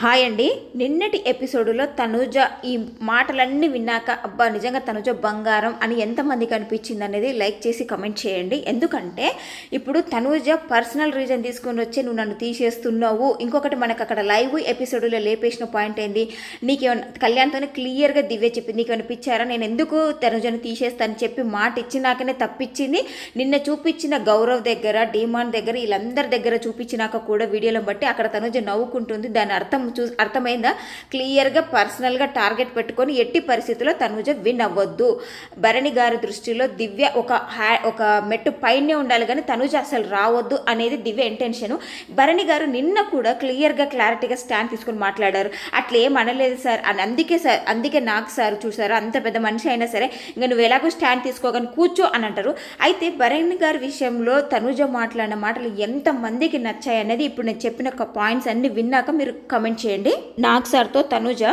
Hi అండి. నిన్నటి ఎపిసోడ్లో తనుజ ఈ మాటలన్నీ విన్నాక అబ్బా నిజంగా తనుజ బంగారం అని ఎంతమందికి అనిపించింది అనేది లైక్ చేసి కమెంట్ చేయండి. ఎందుకంటే ఇప్పుడు తనుజ పర్సనల్ రీజన్ తీసుకొని వచ్చి నువ్వు నన్ను తీసేస్తున్నావు. ఇంకొకటి మనకు అక్కడ లైవ్ ఎపిసోడ్లో లేపేసిన పాయింట్ ఏంది? నీకేమన్నా కళ్యాణ్తోనే క్లియర్గా దివ్య చెప్పింది నీకు అనిపించారా నేను ఎందుకు తనుజను తీసేస్తాను చెప్పి మాట ఇచ్చినాకనే తప్పించింది. నిన్న చూపించిన గౌరవ్ దగ్గర డిమాండ్ దగ్గర వీళ్ళందరి దగ్గర చూపించినాక కూడా వీడియోలో బట్టి అక్కడ తనుజ నవ్వుకుంటుంది. దాని అర్థం చూ అర్థమైందా? క్లియర్గా పర్సనల్గా టార్గెట్ పెట్టుకొని ఎట్టి పరిస్థితుల్లో తనుజ విన్ అవ్వద్దు. భరణి గారి దృష్టిలో దివ్య ఒక హ్యా ఒక మెట్టు పైనే ఉండాలి కానీ తనుజ అసలు రావద్దు అనేది దివ్య ఇంటెన్షన్. భరణి గారు నిన్న కూడా క్లియర్గా క్లారిటీగా స్టాండ్ తీసుకొని మాట్లాడారు. అట్లా ఏం అనలేదు సార్. అని అందుకే సార్ అందుకే నాకు సార్ చూసారు. అంత పెద్ద మనిషి అయినా సరే ఇంకా నువ్వు ఎలాగో స్టాండ్ తీసుకోగానే కూర్చో అని అంటారు. అయితే భరణి గారి విషయంలో తనుజ మాట్లాడిన మాటలు ఎంతమందికి నచ్చాయి అనేది ఇప్పుడు నేను చెప్పిన పాయింట్స్ అన్ని విన్నాక మీరు కమెంట్ చేయండి. నాగ్ సార్తో తనుజ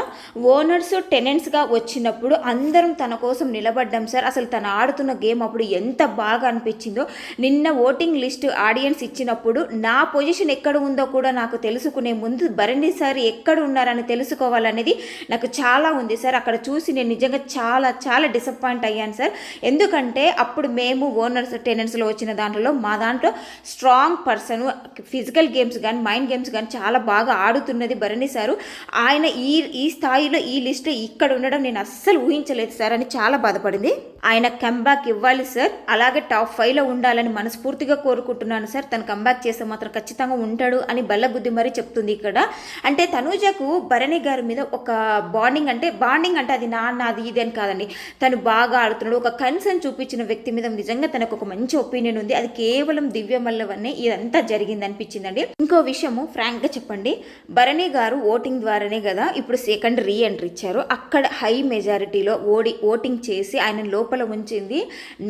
ఓనర్స్ టెనెంట్స్గా వచ్చినప్పుడు అందరం తన కోసం నిలబడ్డాం సార్. అసలు తను ఆడుతున్న గేమ్ అప్పుడు ఎంత బాగా అనిపించిందో. నిన్న ఓటింగ్ లిస్ట్ ఆడియన్స్ ఇచ్చినప్పుడు నా పొజిషన్ ఎక్కడ ఉందో కూడా నాకు తెలుసుకునే ముందు భరణి సార్ ఎక్కడ ఉన్నారని తెలుసుకోవాలనేది నాకు చాలా ఉంది సార్. అక్కడ చూసి నేను నిజంగా చాలా చాలా డిసప్పాయింట్ అయ్యాను సార్. ఎందుకంటే అప్పుడు మేము ఓనర్స్ టెనెంట్స్లో వచ్చిన దాంట్లో మా దాంట్లో స్ట్రాంగ్ పర్సన్ ఫిజికల్ గేమ్స్ కానీ మైండ్ గేమ్స్ కానీ చాలా బాగా ఆడుతున్నది భరణి సారు ఆయన ఈ ఈ స్థాయిలో ఈ లిస్ట్ ఇక్కడ ఉండడం నేను అస్సలు ఊహించలేదు సార్ అని చాలా బాధపడింది. ఆయన కంబ్యాక్ ఇవ్వాలి సార్ అలాగే టాప్ ఫైవ్లో ఉండాలని మనస్ఫూర్తిగా కోరుకుంటున్నాను సార్. తను కంబ్యాక్ చేస్తే మాత్రం ఖచ్చితంగా ఉంటాడు అని బల్లబుద్ధి మరీ చెప్తుంది ఇక్కడ. అంటే తనూజకు భరణి గారి మీద ఒక బాండింగ్ అంటే బాండింగ్ అంటే అది నా నాది ఇది అని కాదండి. తను బాగా ఆడుతున్నాడు. ఒక కన్సర్న్ చూపించిన వ్యక్తి మీద నిజంగా తనకు ఒక మంచి ఒపీనియన్ ఉంది. అది కేవలం దివ్య మల్ల ఇదంతా జరిగింది అనిపించిందండి ఇంకో విషయము ఫ్రాంక్గా చెప్పండి. భరణి గారు ఓటింగ్ ద్వారానే కదా ఇప్పుడు సెకండ్ రీ ఎంట్రీ ఇచ్చారు. అక్కడ హై మెజారిటీలో ఓడి ఓటింగ్ చేసి ఆయన లోపల ఉంచింది.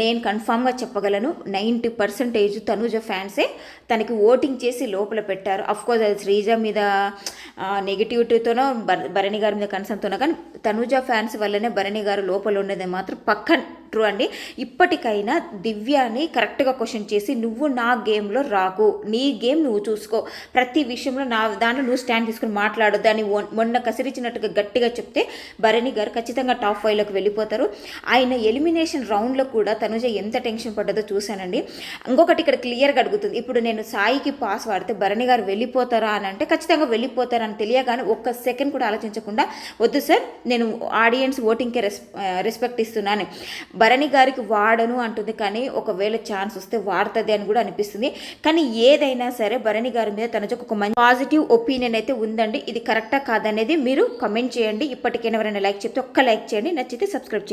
నేను కన్ఫామ్గా చెప్పగలను నైంటీ పర్సెంటేజ్ తనుజ ఫ్యాన్సే తనకి ఓటింగ్ చేసి లోపల పెట్టారు. అఫ్కోర్స్ అది శ్రీజ మీద నెగిటివిటీతోనో భరణి గారి మీద కన్సర్న్తోనో కానీ తనుజ ఫ్యాన్స్ వల్లనే భరణి గారు లోపల ఉన్నది మాత్రం పక్కన ట్రూ అండి. ఇప్పటికైనా దివ్యాని కరెక్ట్గా క్వశ్చన్ చేసి నువ్వు నా గేమ్లో రాకు నీ గేమ్ నువ్వు చూసుకో. ప్రతి విషయంలో నా దాంట్లో నువ్వు స్టాండ్ తీసుకుని మాట్లాడు దాన్ని మొన్న కసిరించినట్టుగా గట్టిగా చెప్తే భరణి గారు ఖచ్చితంగా టాప్ ఫైవ్లోకి వెళ్ళిపోతారు. ఆయన ఎలిమినేషన్ రౌండ్లో కూడా తనుజ ఎంత టెన్షన్ పడ్డదో చూశానండి. ఇంకొకటి ఇక్కడ క్లియర్గా అడుగుతుంది. ఇప్పుడు నేను సాయికి పాస్ వాడితే భరణి గారు వెళ్ళిపోతారా అని అంటే ఖచ్చితంగా వెళ్ళిపోతారని తెలియగానే ఒక్క సెకండ్ కూడా ఆలోచించకుండా వద్దు సార్ నేను ఆడియన్స్ ఓటింగ్కే రెస్ రెస్పెక్ట్ ఇస్తున్నాను. భరణి గారికి వాడను అంటుంది కానీ ఒకవేళ ఛాన్స్ వస్తే వాడుతుంది అని కూడా అనిపిస్తుంది. కానీ ఏదైనా సరే భరణి గారి మీద తనకు ఒక మంచి పాజిటివ్ ఒపీనియన్ అయితే ఉందండి. ఇది కరెక్టా కాదనేది మీరు కమెంట్ చేయండి. ఇప్పటికైనా ఎవరైనా లైక్ చెప్తే ఒక్క లైక్ చేయండి. నచ్చితే సబ్స్క్రైబ్ చేయండి.